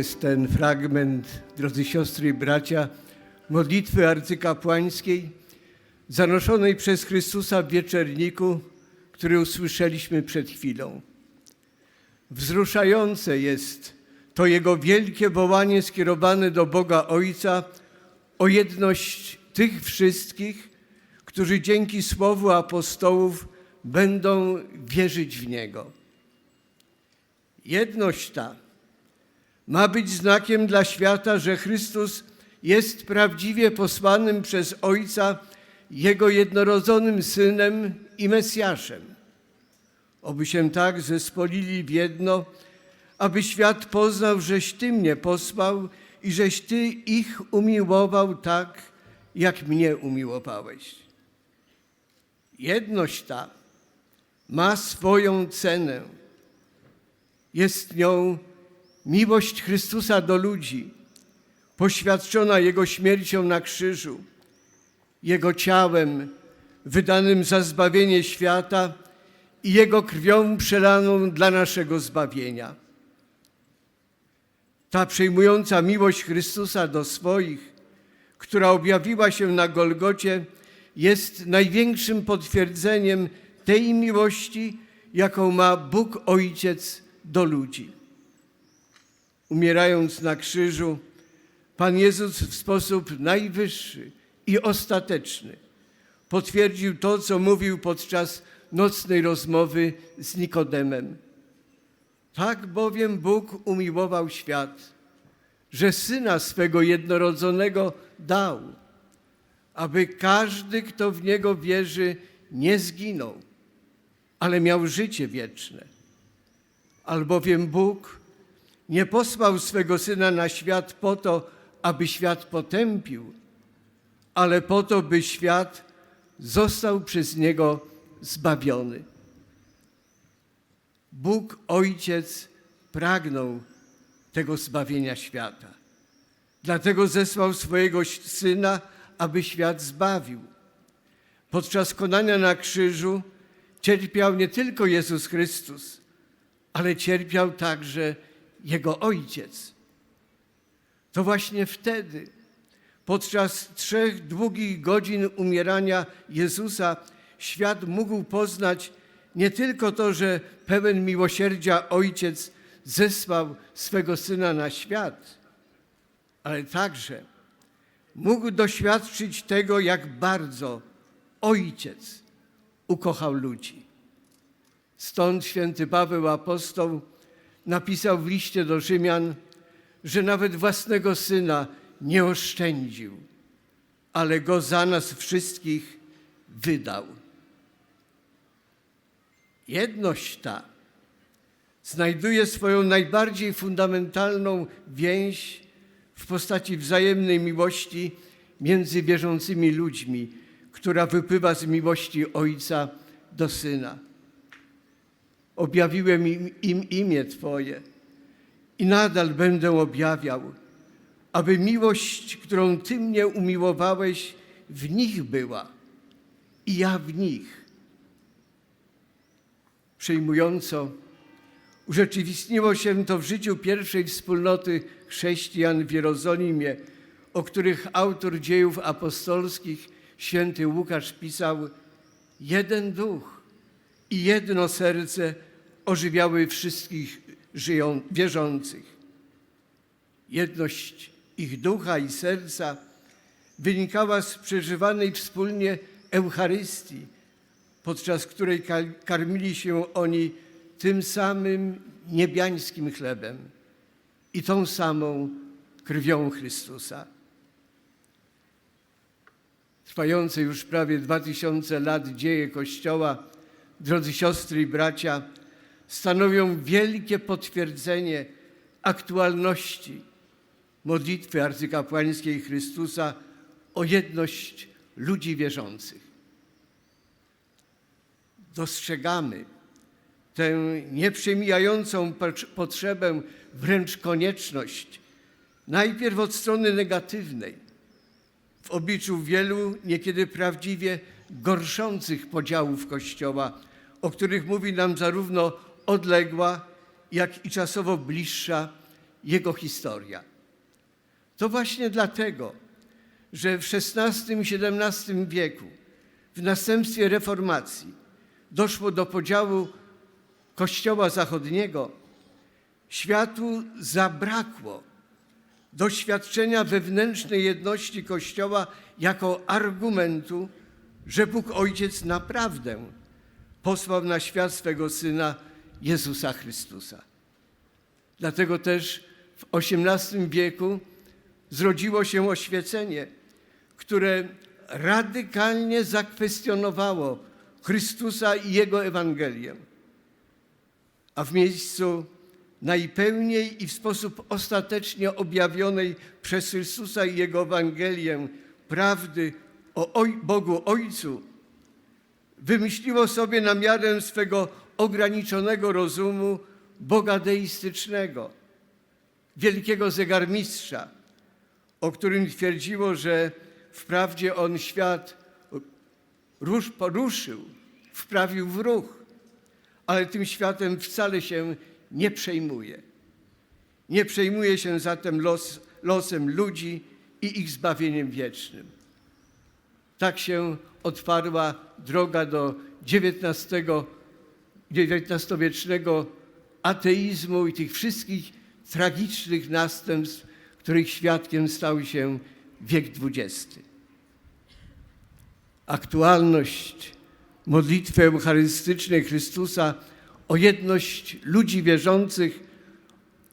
Jest ten fragment, drodzy siostry i bracia, modlitwy arcykapłańskiej zanoszonej przez Chrystusa w wieczerniku, który usłyszeliśmy przed chwilą. Wzruszające jest to Jego wielkie wołanie skierowane do Boga Ojca o jedność tych wszystkich, którzy dzięki słowu apostołów będą wierzyć w Niego. Jedność ta ma być znakiem dla świata, że Chrystus jest prawdziwie posłanym przez Ojca Jego jednorodzonym Synem i Mesjaszem. Oby się tak zespolili w jedno, aby świat poznał, żeś Ty mnie posłał i żeś Ty ich umiłował tak, jak mnie umiłowałeś. Jedność ta ma swoją cenę. Jest nią miłość Chrystusa do ludzi, poświadczona Jego śmiercią na krzyżu, Jego ciałem wydanym za zbawienie świata i Jego krwią przelaną dla naszego zbawienia. Ta przejmująca miłość Chrystusa do swoich, która objawiła się na Golgocie, jest największym potwierdzeniem tej miłości, jaką ma Bóg Ojciec do ludzi. Umierając na krzyżu, Pan Jezus w sposób najwyższy i ostateczny potwierdził to, co mówił podczas nocnej rozmowy z Nikodemem. Tak bowiem Bóg umiłował świat, że Syna swego jednorodzonego dał, aby każdy, kto w Niego wierzy, nie zginął, ale miał życie wieczne. Albowiem Bóg nie posłał swego Syna na świat po to, aby świat potępił, ale po to, by świat został przez Niego zbawiony. Bóg Ojciec pragnął tego zbawienia świata. Dlatego zesłał swojego Syna, aby świat zbawił. Podczas konania na krzyżu cierpiał nie tylko Jezus Chrystus, ale cierpiał także Jego Ojciec. To właśnie wtedy, podczas trzech długich godzin umierania Jezusa, świat mógł poznać nie tylko to, że pełen miłosierdzia Ojciec zesłał swego Syna na świat, ale także mógł doświadczyć tego, jak bardzo Ojciec ukochał ludzi. Stąd święty Paweł apostoł napisał w liście do Rzymian, że nawet własnego syna nie oszczędził, ale go za nas wszystkich wydał. Jedność ta znajduje swoją najbardziej fundamentalną więź w postaci wzajemnej miłości między wierzącymi ludźmi, która wypływa z miłości Ojca do Syna. Objawiłem im, im imię Twoje i nadal będę objawiał, aby miłość, którą Ty mnie umiłowałeś, w nich była i ja w nich. Przejmująco urzeczywistniło się to w życiu pierwszej wspólnoty chrześcijan w Jerozolimie, o których autor dziejów apostolskich, święty Łukasz, pisał: Jeden duch i jedno serce ożywiały wszystkich żyją, wierzących. Jedność ich ducha i serca wynikała z przeżywanej wspólnie Eucharystii, podczas której karmili się oni tym samym niebiańskim chlebem i tą samą krwią Chrystusa. Trwające już prawie dwa tysiące lat dzieje Kościoła, drodzy siostry i bracia, stanowią wielkie potwierdzenie aktualności modlitwy arcykapłańskiej Chrystusa o jedność ludzi wierzących. Dostrzegamy tę nieprzemijającą potrzebę, wręcz konieczność, najpierw od strony negatywnej, w obliczu wielu niekiedy prawdziwie gorszących podziałów Kościoła, o których mówi nam zarówno odległa, jak i czasowo bliższa jego historia. To właśnie dlatego, że w XVI i XVII wieku, w następstwie reformacji, doszło do podziału Kościoła Zachodniego, światu zabrakło doświadczenia wewnętrznej jedności Kościoła jako argumentu, że Bóg Ojciec naprawdę posłał na świat swego Syna Jezusa Chrystusa. Dlatego też w XVIII wieku zrodziło się oświecenie, które radykalnie zakwestionowało Chrystusa i Jego Ewangelię. A w miejscu najpełniej i w sposób ostatecznie objawionej przez Chrystusa i Jego Ewangelię prawdy o Bogu Ojcu, wymyśliło sobie na miarę swego ograniczonego rozumu Boga deistycznego, wielkiego zegarmistrza, o którym twierdziło, że wprawdzie on świat rusz, poruszył, wprawił w ruch, ale tym światem wcale się nie przejmuje. Nie przejmuje się zatem los, losem ludzi i ich zbawieniem wiecznym. Tak się otwarła droga do XIX, XIX-wiecznego ateizmu i tych wszystkich tragicznych następstw, których świadkiem stał się wiek XX. Aktualność modlitwy eucharystycznej Chrystusa o jedność ludzi wierzących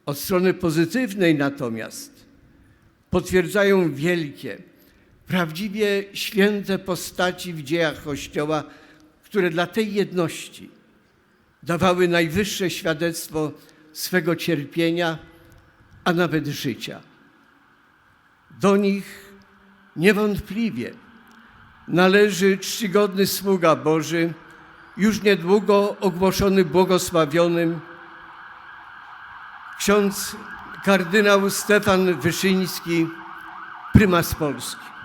od strony pozytywnej natomiast potwierdzają wielkie, prawdziwie święte postaci w dziejach Kościoła, które dla tej jedności dawały najwyższe świadectwo swego cierpienia, a nawet życia. Do nich niewątpliwie należy czcigodny sługa Boży, już niedługo ogłoszony błogosławionym, ksiądz kardynał Stefan Wyszyński, prymas Polski.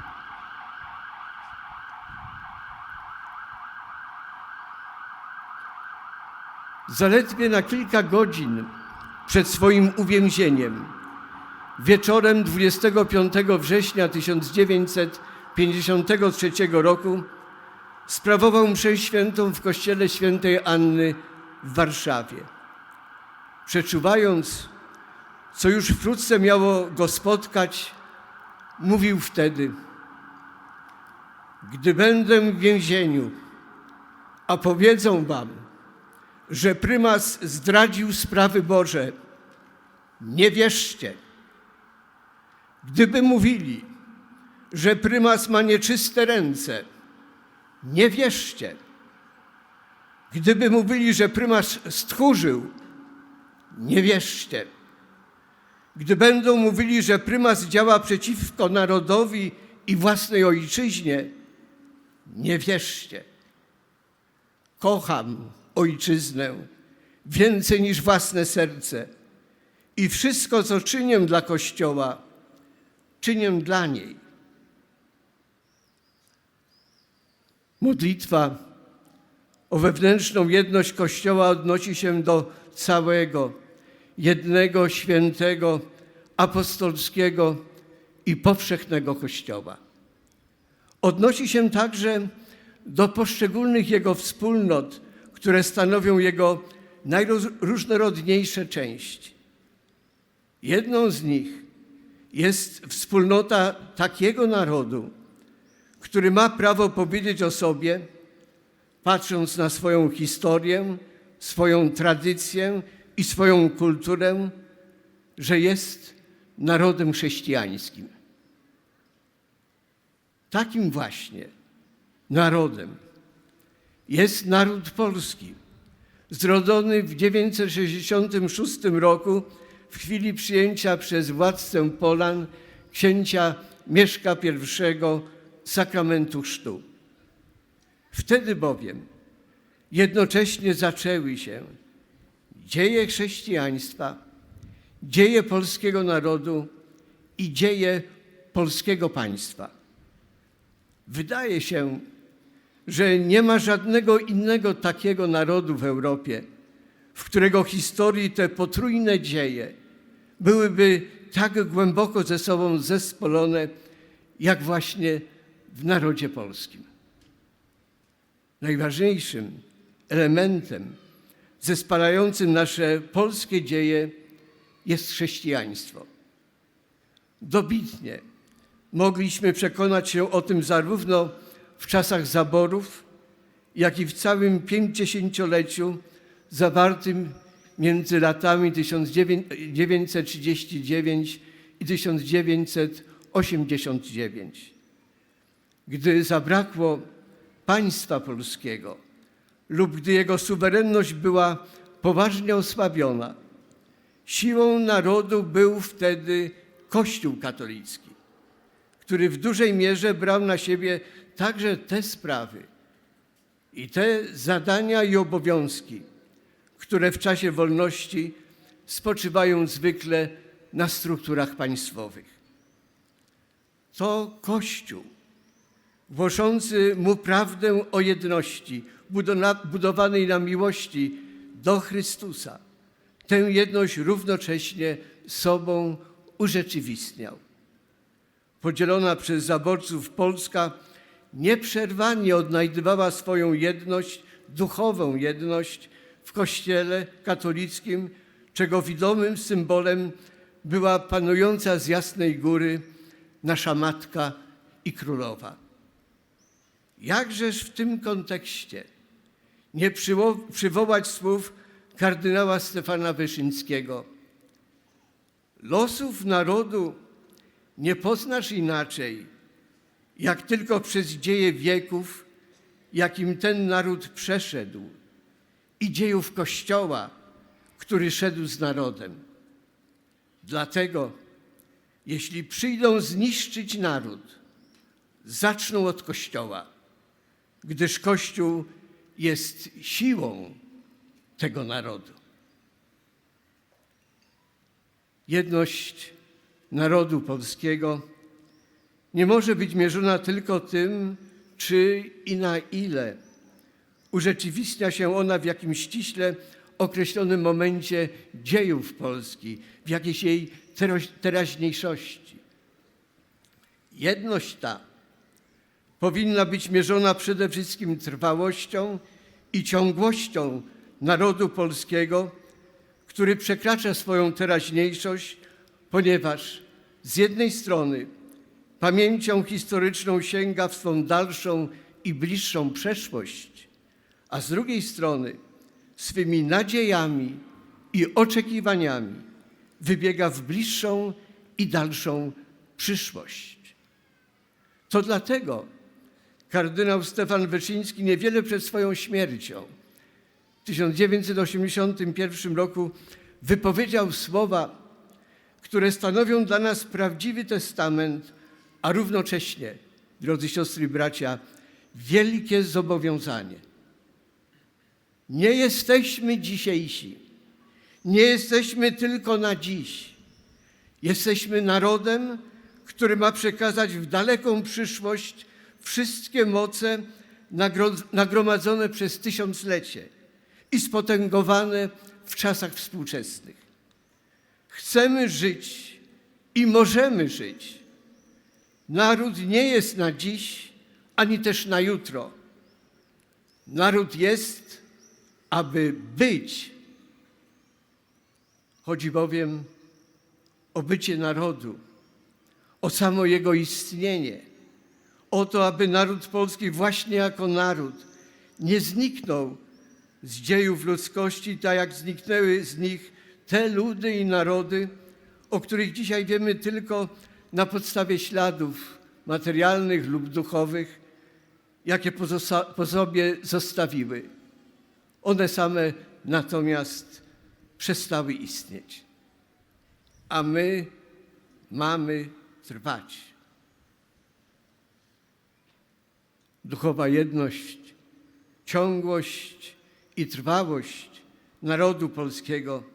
Zaledwie na kilka godzin przed swoim uwięzieniem, wieczorem 25 września 1953 roku, sprawował mszę świętą w kościele świętej Anny w Warszawie. Przeczuwając, co już wkrótce miało go spotkać, mówił wtedy: Gdy będę w więzieniu, a powiedzą wam, że prymas zdradził sprawy Boże, nie wierzcie. Gdyby mówili, że prymas ma nieczyste ręce, nie wierzcie. Gdyby mówili, że prymas stchórzył, nie wierzcie. Gdy będą mówili, że prymas działa przeciwko narodowi i własnej ojczyźnie, nie wierzcie. Kocham ojczyznę więcej niż własne serce i wszystko, co czynię dla Kościoła, czynię dla niej. Modlitwa o wewnętrzną jedność Kościoła odnosi się do całego, jednego, świętego, apostolskiego i powszechnego Kościoła. Odnosi się także do poszczególnych jego wspólnot, które stanowią jego najróżnorodniejsze części. Jedną z nich jest wspólnota takiego narodu, który ma prawo powiedzieć o sobie, patrząc na swoją historię, swoją tradycję i swoją kulturę, że jest narodem chrześcijańskim. Takim właśnie narodem jest naród polski, zrodzony w 966 roku w chwili przyjęcia przez władcę Polan księcia Mieszka I sakramentu chrztu. Wtedy bowiem jednocześnie zaczęły się dzieje chrześcijaństwa, dzieje polskiego narodu i dzieje polskiego państwa. Wydaje się, że nie ma żadnego innego takiego narodu w Europie, w którego historii te potrójne dzieje byłyby tak głęboko ze sobą zespolone, jak właśnie w narodzie polskim. Najważniejszym elementem zespalającym nasze polskie dzieje jest chrześcijaństwo. Dobitnie mogliśmy przekonać się o tym zarówno w czasach zaborów, jak i w całym pięćdziesięcioleciu zawartym między latami 1939 i 1989. Gdy zabrakło państwa polskiego lub gdy jego suwerenność była poważnie osłabiona, siłą narodu był wtedy Kościół katolicki, który w dużej mierze brał na siebie także te sprawy i te zadania i obowiązki, które w czasie wolności spoczywają zwykle na strukturach państwowych. To Kościół, głoszący mu prawdę o jedności, budowanej na miłości do Chrystusa, tę jedność równocześnie sobą urzeczywistniał. Podzielona przez zaborców Polska nieprzerwanie odnajdywała swoją jedność, duchową jedność w Kościele katolickim, czego widomym symbolem była panująca z Jasnej Góry nasza Matka i Królowa. Jakżeż w tym kontekście nie przywo- przywołać słów kardynała Stefana Wyszyńskiego. Losów narodu nie poznasz inaczej, jak tylko przez dzieje wieków, jakim ten naród przeszedł i dziejów Kościoła, który szedł z narodem. Dlatego, jeśli przyjdą zniszczyć naród, zaczną od Kościoła, gdyż Kościół jest siłą tego narodu. Jedność narodu polskiego nie może być mierzona tylko tym, czy i na ile urzeczywistnia się ona w jakimś ściśle określonym momencie dziejów Polski, w jakiejś jej teraźniejszości. Jedność ta powinna być mierzona przede wszystkim trwałością i ciągłością narodu polskiego, który przekracza swoją teraźniejszość, ponieważ z jednej strony pamięcią historyczną sięga w swą dalszą i bliższą przeszłość, a z drugiej strony swymi nadziejami i oczekiwaniami wybiega w bliższą i dalszą przyszłość. To dlatego kardynał Stefan Wyszyński niewiele przed swoją śmiercią w 1981 roku wypowiedział słowa, które stanowią dla nas prawdziwy testament, a równocześnie, drodzy siostry i bracia, wielkie zobowiązanie. Nie jesteśmy dzisiejsi. Nie jesteśmy tylko na dziś. Jesteśmy narodem, który ma przekazać w daleką przyszłość wszystkie moce nagro- nagromadzone przez tysiąclecie i spotęgowane w czasach współczesnych. Chcemy żyć i możemy żyć. Naród nie jest na dziś, ani też na jutro. Naród jest, aby być. Chodzi bowiem o bycie narodu, o samo jego istnienie, o to, aby naród polski właśnie jako naród nie zniknął z dziejów ludzkości, tak jak zniknęły z nich te ludy i narody, o których dzisiaj wiemy tylko na podstawie śladów materialnych lub duchowych, jakie po sobie zostawiły. One same natomiast przestały istnieć. A my mamy trwać. Duchowa jedność, ciągłość i trwałość narodu polskiego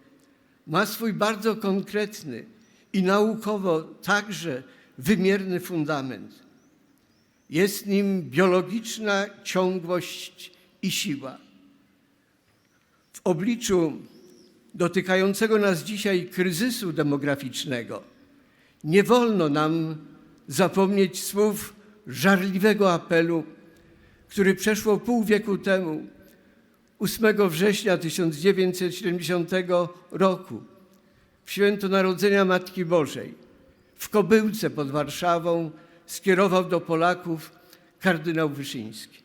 ma swój bardzo konkretny i naukowo także wymierny fundament. Jest nim biologiczna ciągłość i siła. W obliczu dotykającego nas dzisiaj kryzysu demograficznego, nie wolno nam zapomnieć słów żarliwego apelu, który przeszło pół wieku temu, 8 września 1970 roku, w święto Narodzenia Matki Bożej, w Kobyłce pod Warszawą, skierował do Polaków kardynał Wyszyński.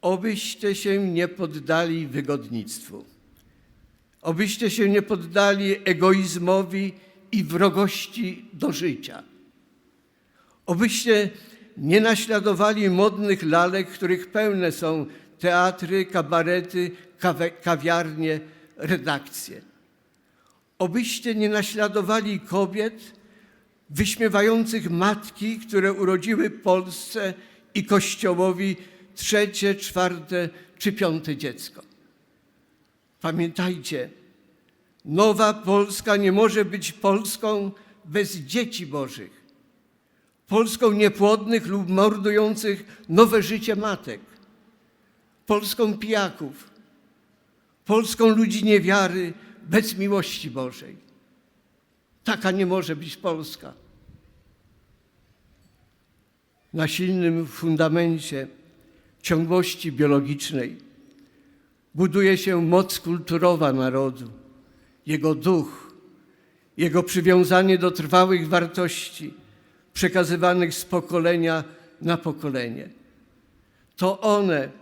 Obyście się nie poddali wygodnictwu. Obyście się nie poddali egoizmowi i wrogości do życia. Obyście nie naśladowali modnych lalek, których pełne są teatry, kabarety, kawiarnie, redakcje. Obyście nie naśladowali kobiet wyśmiewających matki, które urodziły Polsce i Kościołowi trzecie, czwarte czy piąte dziecko. Pamiętajcie, nowa Polska nie może być Polską bez dzieci Bożych. Polską niepłodnych lub mordujących nowe życie matek. Polską pijaków. Polską ludzi niewiary bez miłości Bożej. Taka nie może być Polska. Na silnym fundamencie ciągłości biologicznej buduje się moc kulturowa narodu, jego duch, jego przywiązanie do trwałych wartości przekazywanych z pokolenia na pokolenie. To one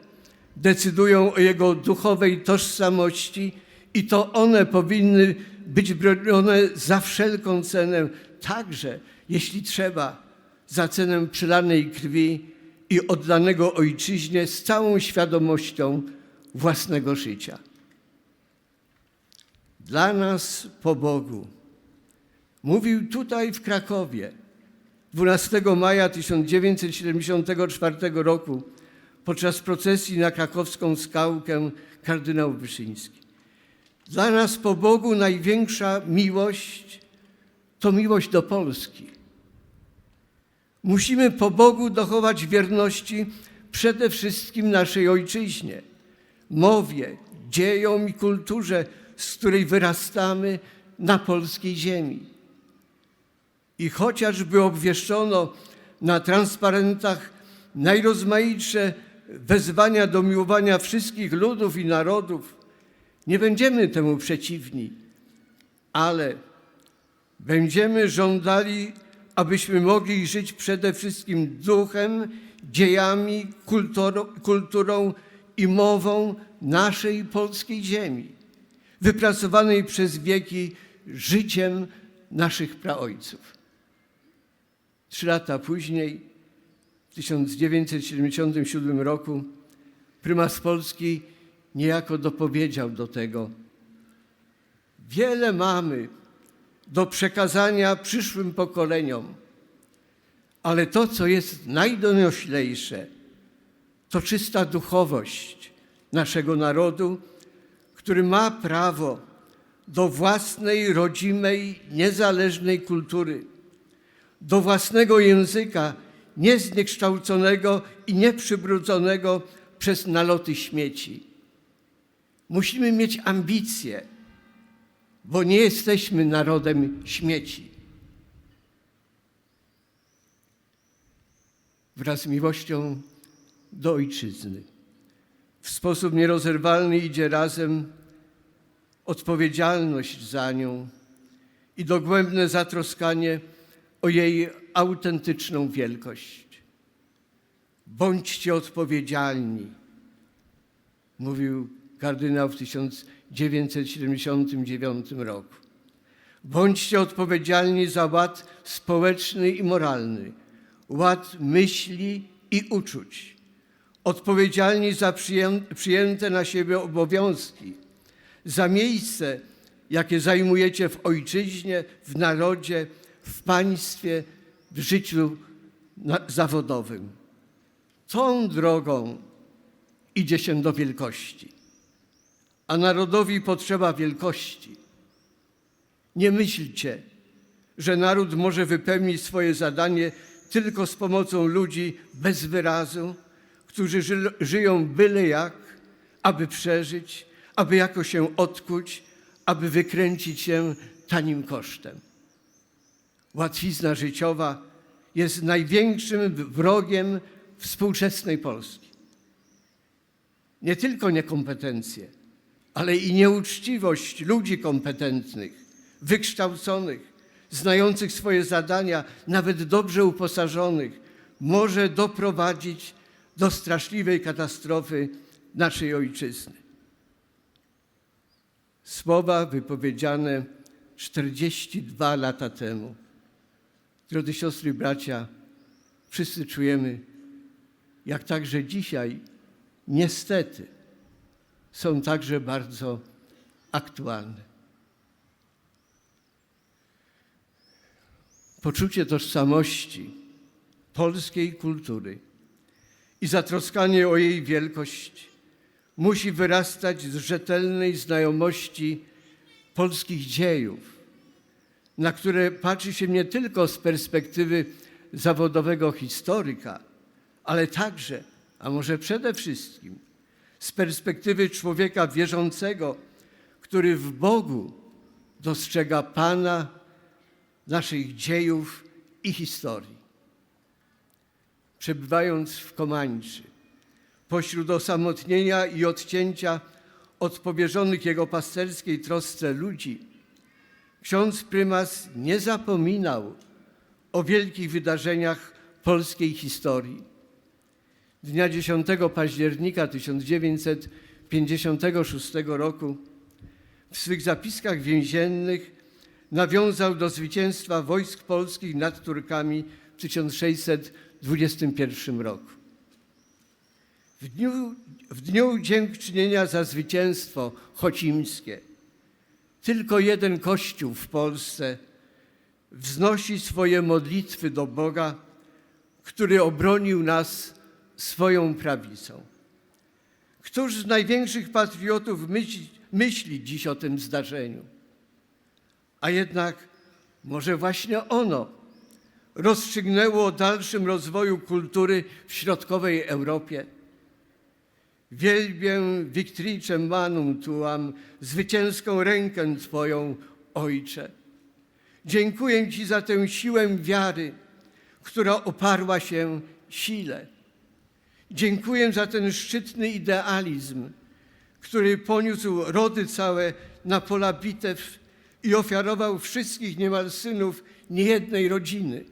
decydują o jego duchowej tożsamości i to one powinny być bronione za wszelką cenę, także jeśli trzeba, za cenę przylanej krwi i oddanego ojczyźnie z całą świadomością własnego życia. Dla nas po Bogu. Mówił tutaj w Krakowie 12 maja 1974 roku podczas procesji na krakowską skałkę kardynał Wyszyński. Dla nas po Bogu największa miłość to miłość do Polski. Musimy po Bogu dochować wierności przede wszystkim naszej ojczyźnie, mowie, dziejom i kulturze, z której wyrastamy na polskiej ziemi. I chociażby obwieszczono na transparentach najrozmaitsze wezwania do miłowania wszystkich ludów i narodów, nie będziemy temu przeciwni, ale będziemy żądali, abyśmy mogli żyć przede wszystkim duchem, dziejami, kulturą, i mową naszej polskiej ziemi, wypracowanej przez wieki życiem naszych praojców. Trzy lata później, w 1977 roku, prymas Polski niejako dopowiedział do tego. Wiele mamy do przekazania przyszłym pokoleniom, ale to, co jest najdonioślejsze, to czysta duchowość naszego narodu, który ma prawo do własnej, rodzimej, niezależnej kultury, do własnego języka, niezniekształconego i nieprzybrudzonego przez naloty śmieci. Musimy mieć ambicje, bo nie jesteśmy narodem śmieci. Wraz z miłością do ojczyzny. W sposób nierozerwalny idzie razem odpowiedzialność za nią i dogłębne zatroskanie o jej autentyczną wielkość. Bądźcie odpowiedzialni, mówił kardynał w 1979 roku. Bądźcie odpowiedzialni za ład społeczny i moralny, ład myśli i uczuć. Odpowiedzialni za przyjęte na siebie obowiązki, za miejsce, jakie zajmujecie w ojczyźnie, w narodzie, w państwie, w życiu zawodowym. Tą drogą idzie się do wielkości a narodowi potrzeba wielkości. Nie myślcie, że naród może wypełnić swoje zadanie tylko z pomocą ludzi bez wyrazu, którzy ży żyją byle jak, aby przeżyć, aby jakoś się odkuć, aby wykręcić się tanim kosztem. Łatwizna życiowa jest największym wrogiem współczesnej Polski. Nie tylko niekompetencje, ale i nieuczciwość ludzi kompetentnych, wykształconych, znających swoje zadania, nawet dobrze uposażonych, może doprowadzić do straszliwej katastrofy naszej ojczyzny. Słowa wypowiedziane 42 lata temu. Drodzy siostry i bracia, wszyscy czujemy, jak także dzisiaj, niestety, są także bardzo aktualne. Poczucie tożsamości polskiej kultury i zatroskanie o jej wielkość musi wyrastać z rzetelnej znajomości polskich dziejów, na które patrzy się nie tylko z perspektywy zawodowego historyka, ale także, a może przede wszystkim, z perspektywy człowieka wierzącego, który w Bogu dostrzega Pana naszych dziejów i historii. Przebywając w Komańczy, pośród osamotnienia i odcięcia od powierzonych jego pasterskiej trosce ludzi, ksiądz prymas nie zapominał o wielkich wydarzeniach polskiej historii. Dnia 10 października 1956 roku w swych zapiskach więziennych nawiązał do zwycięstwa wojsk polskich nad Turkami w 1621 roku. W dniu, w dniu dziękczynienia za zwycięstwo chocimskie tylko jeden kościół w Polsce wznosi swoje modlitwy do Boga, który obronił nas swoją prawicą. Któż z największych patriotów myśli, myśli dziś o tym zdarzeniu? A jednak może właśnie ono rozstrzygnęło o dalszym rozwoju kultury w środkowej Europie. Wielbię Victrice manum tuam, zwycięską rękę Twoją, Ojcze. Dziękuję Ci za tę siłę wiary, która oparła się sile. Dziękuję za ten szczytny idealizm, który poniósł rody całe na pola bitew i ofiarował wszystkich niemal synów niejednej rodziny.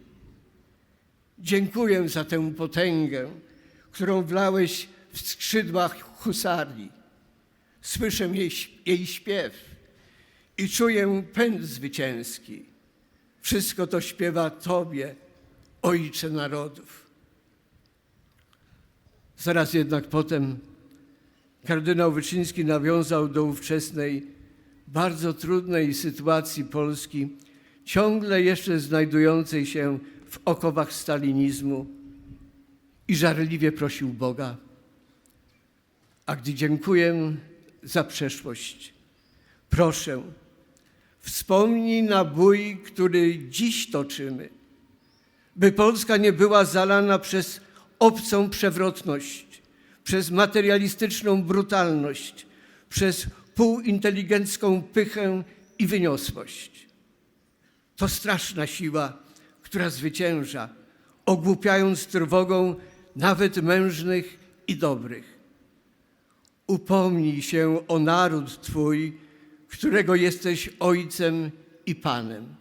Dziękuję za tę potęgę, którą wlałeś w skrzydłach husarii. Słyszę jej, jej śpiew i czuję pęd zwycięski. Wszystko to śpiewa Tobie, Ojcze Narodów. Zaraz jednak potem kardynał Wyczyński nawiązał do ówczesnej, bardzo trudnej sytuacji Polski, ciągle jeszcze znajdującej się w okowach stalinizmu i żarliwie prosił Boga. A gdy dziękuję za przeszłość, proszę, wspomnij na bój, który dziś toczymy, by Polska nie była zalana przez obcą przewrotność, przez materialistyczną brutalność, przez półinteligencką pychę i wyniosłość. To straszna siła, która zwycięża, ogłupiając trwogą nawet mężnych i dobrych. Upomnij się o naród Twój, którego jesteś Ojcem i Panem.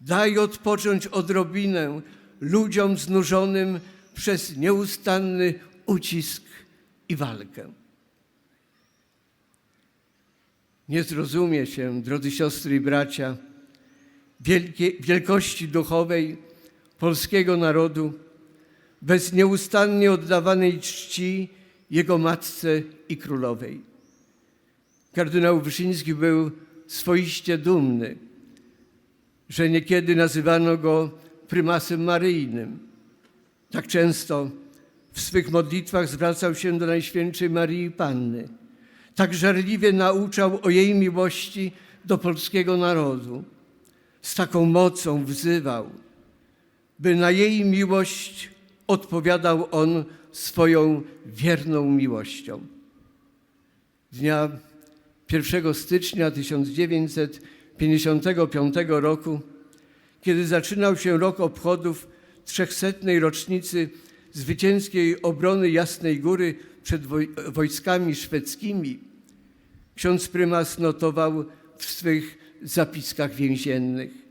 Daj odpocząć odrobinę ludziom znużonym przez nieustanny ucisk i walkę. Nie zrozumie się, drodzy siostry i bracia, wielkie, wielkości duchowej polskiego narodu bez nieustannie oddawanej czci jego matce i królowej. Kardynał Wyszyński był swoiście dumny, że niekiedy nazywano go prymasem maryjnym. Tak często w swych modlitwach zwracał się do Najświętszej Marii Panny. Tak żarliwie nauczał o jej miłości do polskiego narodu. Z taką mocą wzywał, by na jej miłość odpowiadał on swoją wierną miłością. Dnia 1 stycznia 1955 roku, kiedy zaczynał się rok obchodów 300. rocznicy zwycięskiej obrony Jasnej Góry przed woj- wojskami szwedzkimi, ksiądz prymas notował w swych zapiskach więziennych.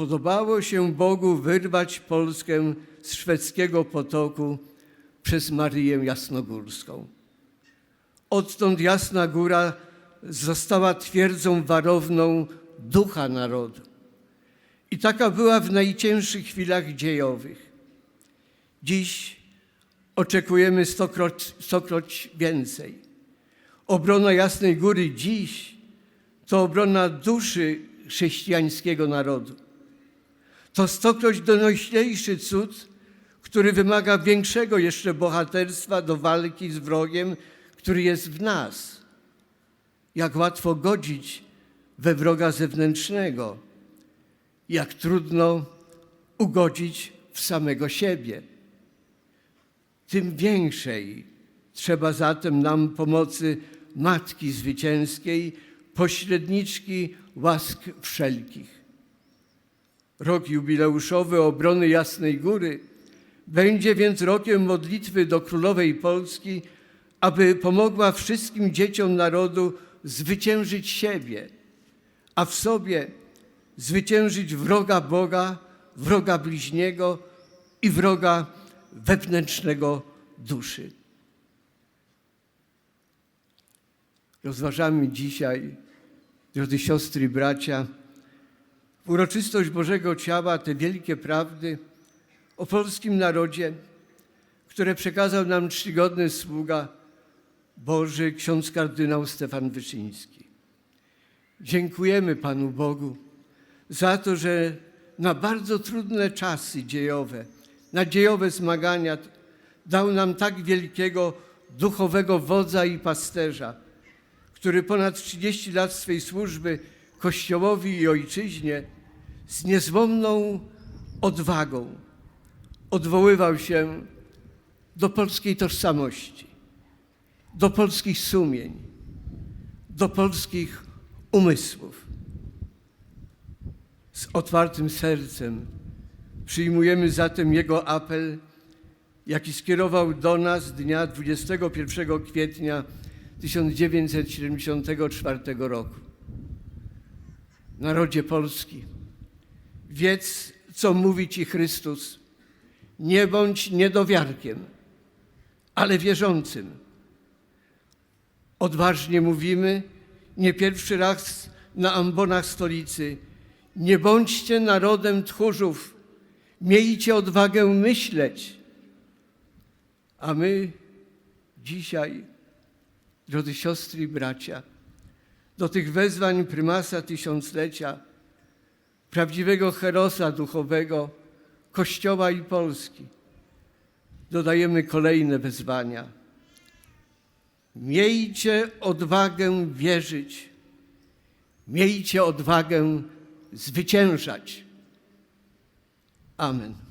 Podobało się Bogu wyrwać Polskę z szwedzkiego potoku przez Maryję Jasnogórską. Odtąd Jasna Góra została twierdzą warowną ducha narodu. I taka była w najcięższych chwilach dziejowych. Dziś oczekujemy stokroć, stokroć więcej. Obrona Jasnej Góry dziś to obrona duszy chrześcijańskiego narodu. To stokroć donośniejszy cud, który wymaga większego jeszcze bohaterstwa do walki z wrogiem, który jest w nas. Jak łatwo godzić we wroga zewnętrznego, jak trudno ugodzić w samego siebie. Tym większej trzeba zatem nam pomocy Matki Zwycięskiej, pośredniczki łask wszelkich. Rok jubileuszowy obrony Jasnej Góry będzie więc rokiem modlitwy do Królowej Polski, aby pomogła wszystkim dzieciom narodu zwyciężyć siebie, a w sobie zwyciężyć wroga Boga, wroga bliźniego i wroga wewnętrznego duszy. Rozważamy dzisiaj, drodzy siostry i bracia, w uroczystość Bożego Ciała te wielkie prawdy o polskim narodzie, które przekazał nam czcigodny sługa Boży, ksiądz kardynał Stefan Wyszyński. Dziękujemy Panu Bogu za to, że na bardzo trudne czasy dziejowe, na dziejowe zmagania dał nam tak wielkiego duchowego wodza i pasterza, który ponad 30 lat swej służby Kościołowi i Ojczyźnie z niezłomną odwagą odwoływał się do polskiej tożsamości, do polskich sumień, do polskich umysłów. Z otwartym sercem przyjmujemy zatem jego apel, jaki skierował do nas dnia 21 kwietnia 1974 roku. Narodzie Polski, wiedz, co mówi Ci Chrystus. Nie bądź niedowiarkiem, ale wierzącym. Odważnie mówimy, nie pierwszy raz na ambonach stolicy, nie bądźcie narodem tchórzów, miejcie odwagę myśleć. A my dzisiaj, drodzy siostry i bracia, do tych wezwań prymasa tysiąclecia, prawdziwego herosa duchowego Kościoła i Polski, dodajemy kolejne wezwania. Miejcie odwagę wierzyć, miejcie odwagę zwyciężać. Amen.